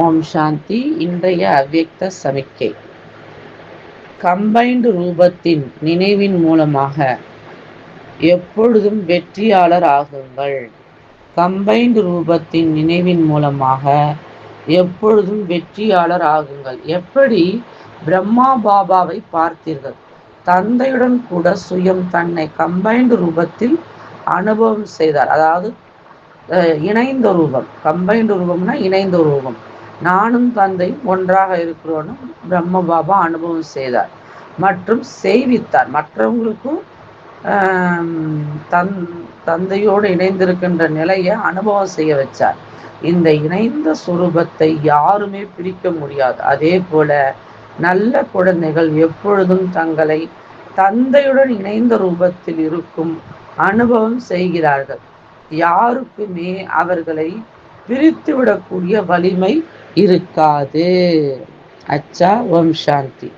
ஓம் சாந்தி இன்றைய அவ்வக்த சமிக்கை. கம்பைன்டு ரூபத்தின் நினைவின் மூலமாக எப்பொழுதும் வெற்றியாளர் ஆகுங்கள். கம்பைன்டு ரூபத்தின் நினைவின் மூலமாக எப்பொழுதும் வெற்றியாளர் ஆகுங்கள். எப்படி? பிரம்மா பாபாவை பார்த்தீர்கள். தந்தையுடன் கூட சுயம் தன்னை கம்பைன்டு ரூபத்தில் அனுபவம் செய்தார். அதாவது இணைந்த ரூபம். கம்பைன்டு ரூபம்னா இணைந்த ரூபம். நானும் தந்தையும் ஒன்றாக இருக்கிறோன்னு பிரம்ம பாபா அனுபவம் செய்தார். மற்றும் செய்வித்தார். மற்றவங்களுக்கும் தன் தந்தையோடு இணைந்திருக்கின்ற நிலையை அனுபவம் செய்ய வச்சார். இந்த இணைந்த சுரூபத்தை யாருமே பிரிக்க முடியாது. அதே போல நல்ல குழந்தைகள் எப்பொழுதும் தங்களை தந்தையுடன் இணைந்த ரூபத்தில் இருக்கும் அனுபவம் செய்கிறார்கள். யாருக்குமே அவர்களை பிரித்து விடக்கூடிய வலிமை இருக்காது. அச்சா ஓம் சாந்தி.